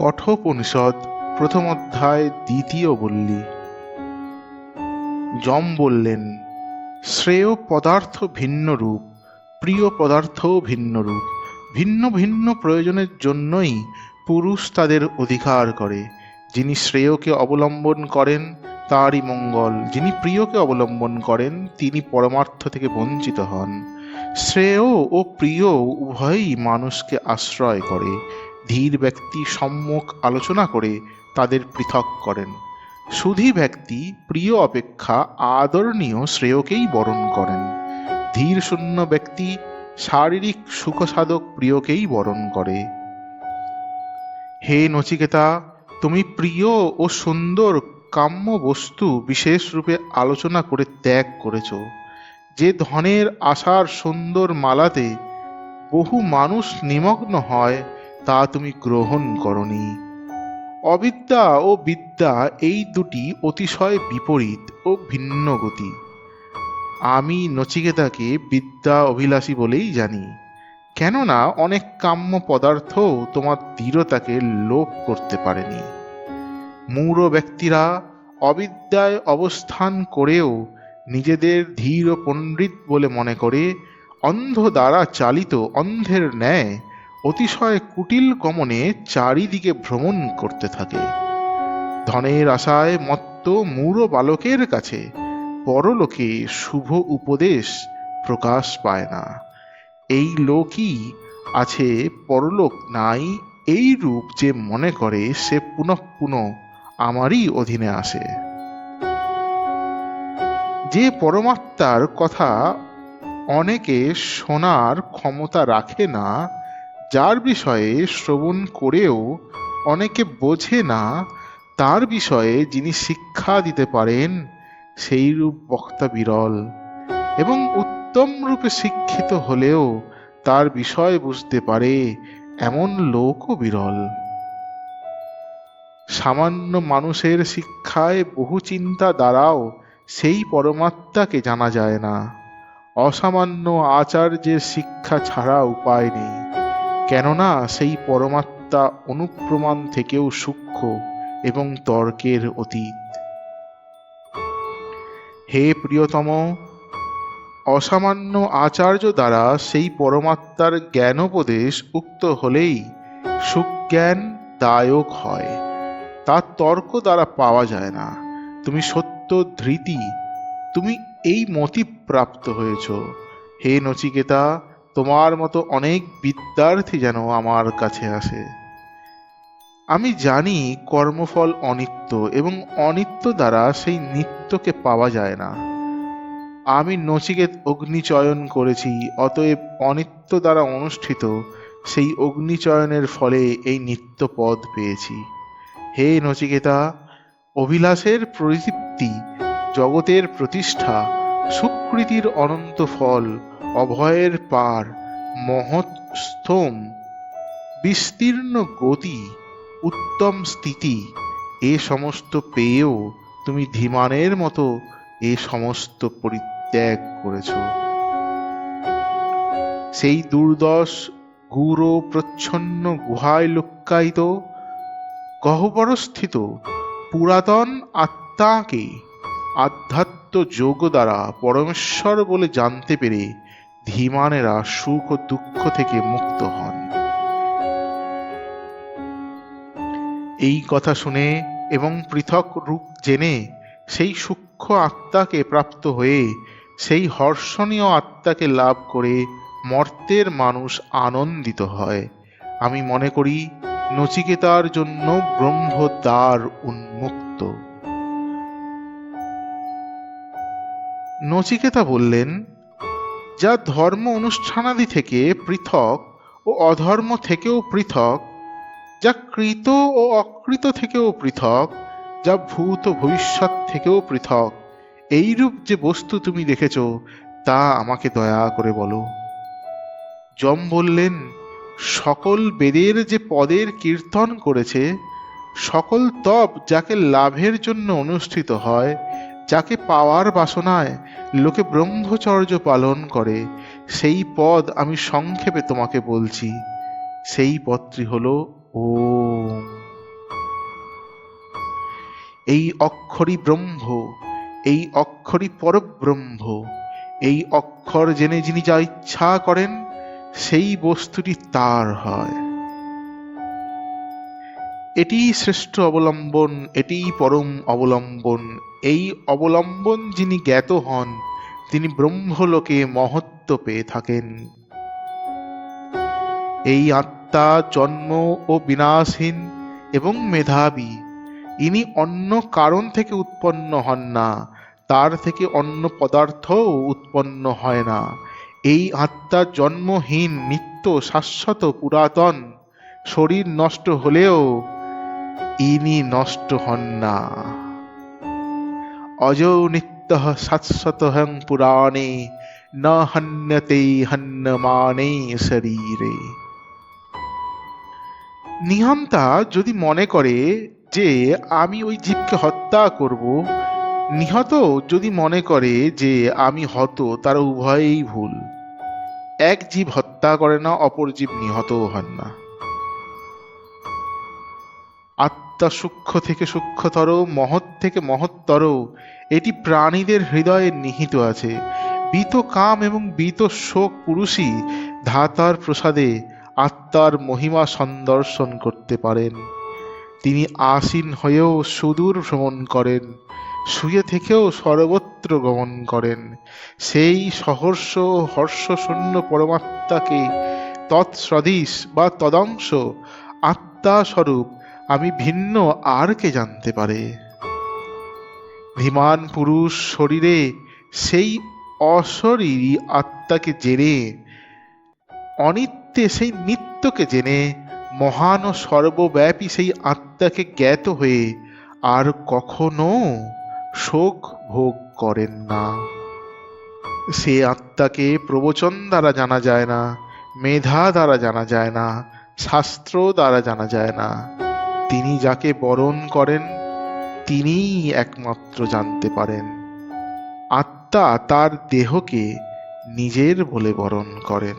কঠোপনিষদ প্রথম অধ্যায়, দ্বিতীয় বল্লী। যম বললেন, শ্রেয় পদার্থ ভিন্ন রূপ, প্রিয় পদার্থও ভিন্ন রূপ। ভিন্ন ভিন্ন প্রয়োজনের জন্যই পুরুষ তাদের অধিকার করে। যিনি শ্রেয়কে অবলম্বন করেন, তারই মঙ্গল। যিনি প্রিয়কে অবলম্বন করেন, তিনি পরমার্থ থেকে বঞ্চিত হন। শ্রেয় ও প্রিয় উভয়ই মানুষকে আশ্রয় করে। ধীর ব্যক্তি সম্মুখ আলোচনা করে তাদের পৃথক করেন। সুধী ব্যক্তি প্রিয় অপেক্ষা আদরণীয় শ্রেয়কেই বরণ করেন। ধীর শূন্য ব্যক্তি শারীরিক সুখসাধক প্রিয়কেই বরণ করে। হে নচিকেতা, তুমি প্রিয় ও সুন্দর কাম্য বস্তু বিশেষ রূপে আলোচনা করে ত্যাগ করেছ। যে ধনের আশার সুন্দর মালাতে বহু মানুষ নিমগ্ন হয় তা তুমি গ্রহণ করনি। অবিদ্যা ও বিদ্যা এই দুটি অতিশয় বিপরীত ও ভিন্ন গতি। আমি নচিকেতাকে বিদ্যা অভিলাষী বলেই জানি, কেননা অনেক কাম্য পদার্থ তোমার দৃঢ়তাকে লোপ করতে পারেনি। মূঢ় ব্যক্তিরা অবিদ্যায় অবস্থান করেও নিজেদের ধীর পণ্ডিত বলে মনে করে, অন্ধ দ্বারা চালিত অন্ধের ন্যায় অতিশয় কুটিল গমনে চারিদিকে ভ্রমণ করতে থাকে। ধনের আশায় মত্ত মূঢ় বালকের কাছে পরলোকে শুভ উপদেশ প্রকাশ পায় না। এই লোকই আছে পরলোক নাই, এই রূপ যে মনে করে সে পুনঃ পুনঃ আমারই অধীনে আসে। যে পরমাত্মার কথা অনেকে শোনার ক্ষমতা রাখে না যার বিষয়ে শ্রবণ করেও অনেকে বোঝে না, তার বিষয়ে যিনি শিক্ষা দিতে পারেন সেই রূপ বক্তা বিরল এবং উত্তম রূপে শিক্ষিত হলেও তার বিষয় বুঝতে পারে এমন লোকও বিরল। সামান্য মানুষের শিক্ষায় বহু চিন্তা দ্বারাও সেই পরমাত্মাকে জানা যায় না। অসামান্য আচার্যের শিক্ষা ছাড়া উপায় নেই। কেননা সেই পরমাত্মা অনুপ্রমাণ থেকেও সূক্ষ্ম এবং তর্কের অতীত। হে প্রিয়তম, অসামান্য আচার্য দ্বারা সেই পরমাত্মার জ্ঞানোপদেশ উক্ত হলেই সুজ্ঞান দায়ক হয়। তার তর্ক দ্বারা পাওয়া যায় না। তুমি সত্য ধৃতি, তুমি এই মতি প্রাপ্ত হয়েছ। হে নচিকেতা তোমার মতো অনেক বিদ্যার্থী যেন আমার কাছে আসে। আমি জানি কর্মফল অনিত্য এবং অনিত্য দ্বারা সেই নিত্যকে পাওয়া যায় না। আমি নচিকেত অগ্নিচয়ন করেছি, অতএব অনিত্য দ্বারা অনুষ্ঠিত সেই অগ্নিচয়নের ফলে এই নিত্য পদ পেয়েছি। হে নচিকেতা, অভিলাষের পরিতৃপ্তি জগতের প্রতিষ্ঠা, সুকৃতির অনন্ত ফল অভয়ের পার মহৎ স্তম। বিস্তীর্ণ গতি, উত্তম স্থিতি, এ সমস্ত পেয়েও তুমি ধীমানের মতো এ সমস্ত পরিত্যাগ করেছ। সেই দুর্দশ গুড় প্রচ্ছন্ন গুহায় লুক্কায়িত, গহ্বরস্থিত পুরাতন আত্মাকে আধ্যাত্ম যোগ দ্বারা পরমেশ্বর বলে জানতে পেরে ধীমানেরা সুখ ও দুঃখ থেকে মুক্ত হন। এই কথা শুনে এবং পৃথক রূপ জেনে সেই সূক্ষ্ম আত্মাকে প্রাপ্ত হয়ে সেই হর্ষণীয় আত্মাকে লাভ করে মর্তের মানুষ আনন্দিত হয়। আমি মনে করি, নচিকেতার জন্য ব্রহ্মদ্বার উন্মুক্ত। নচিকেতা বললেন যা ধর্ম অনুষ্ঠানাদি থেকে পৃথক ও অধর্ম থেকেও পৃথক, যা কৃত ও অকৃত থেকেও পৃথক, যা ভূত ভবিষ্যৎ থেকেও পৃথক। এইরূপ যে বস্তু তুমি দেখেছ, তা আমাকে দয়া করে বলো। যম বললেন, সকল বেদের যে পদের কীর্তন করেছে, সকল তপ যাকে লাভের জন্য অনুষ্ঠিত হয় যাকে পাওয়ার বাসনায় লোকে ব্রহ্মচর্য পালন করে, সেই পদ আমি সংক্ষেপে তোমাকে বলছি। সেই পদটি হল ও এই অক্ষরই ব্রহ্ম, এই অক্ষরই পরব্রহ্ম, এই অক্ষর জেনে যিনি যা ইচ্ছা করেন, সেই বস্তুটি তার হয়। এটিই শ্রেষ্ঠ অবলম্বন, এটিই পরম অবলম্বন। এই অবলম্বন যিনি জ্ঞাত হন, তিনি ব্রহ্মলোকে মহত্ব পেয়ে থাকেন। এই আত্মা জন্ম ও বিনাশহীন এবং মেধাবী। ইনি অন্য কারণ থেকে উৎপন্ন হন না, তার থেকে অন্য পদার্থও উৎপন্ন হয় না। এই আত্মা জন্মহীন, নিত্য, শাশ্বত, পুরাতন। শরীর নষ্ট হলেও ইনি নষ্ট হন না। অজৌ নিত্য হং পুরাণে, ন হন্যতে হন্যমানে শরীরে। নিহান্তা যদি মনে করে যে আমি ওই জীবকে হত্যা করব, নিহত যদি মনে করে যে আমি হত, তারা উভয়েই ভুল। এক জীব হত্যা করে না, অপর জীব নিহতও হন না। আত্মা সূক্ষ্ম থেকে সূক্ষ্মতর, মহৎ থেকে মহত্তর, এটি প্রাণীদের হৃদয়ে নিহিত আছে। বীত কাম এবং বীত শোক পুরুষই ধাতার প্রসাদে আত্মার মহিমা সন্দর্শন করতে পারেন। তিনি আসীন হয়েও সুদূর ভ্রমণ করেন, শুয়ে থেকেও সর্বত্র গমন করেন। সেই সহর্ষ হর্ষশূন্য পরমাত্মাকে তৎসদৃশ বা তদংশ আত্মা স্বরূপ আমি ভিন্ন আর কে জানতে পারে? ধীমান পুরুষ শরীরে সেই অশরীরী আত্মাকে জেনে, অনিত্যে সেই নিত্যকে জেনে, মহান ও সর্বব্যাপী সেই আত্মাকে জ্ঞাত হয়ে আর কখনো শোক ভোগ করেন না। সে আত্মাকে প্রবচন দ্বারা জানা যায় না, মেধা দ্বারা জানা যায় না, শাস্ত্র দ্বারা জানা যায় না। তিনি যাকে বরণ করেন, তিনিই একমাত্র জানতে পারেন। আত্মা তার দেহকে নিজের বলে বরণ করেন।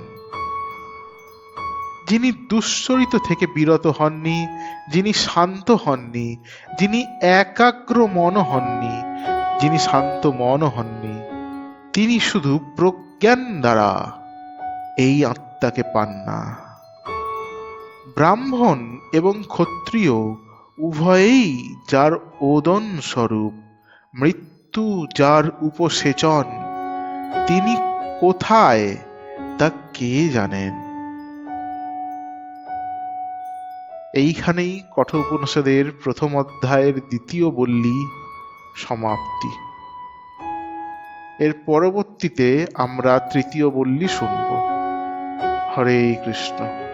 যিনি দুশ্চরিত থেকে বিরত হননি, যিনি শান্ত হননি, যিনি একাগ্র মন হননি, যিনি শান্ত মন হননি, তিনি শুধু প্রজ্ঞান দ্বারা এই আত্মাকে পান না। ব্রাহ্মণ এবং ক্ষত্রিয় উভয়েই যার ওদন স্বরূপ মৃত্যু যার উপসেচন, তিনি কোথায় তা কে জানেন? এইখানেই কঠোপনিষদের প্রথম অধ্যায়ের দ্বিতীয় বল্লী সমাপ্তি। এর পরবর্তীতে আমরা তৃতীয় বল্লী শুনব। হরে কৃষ্ণ।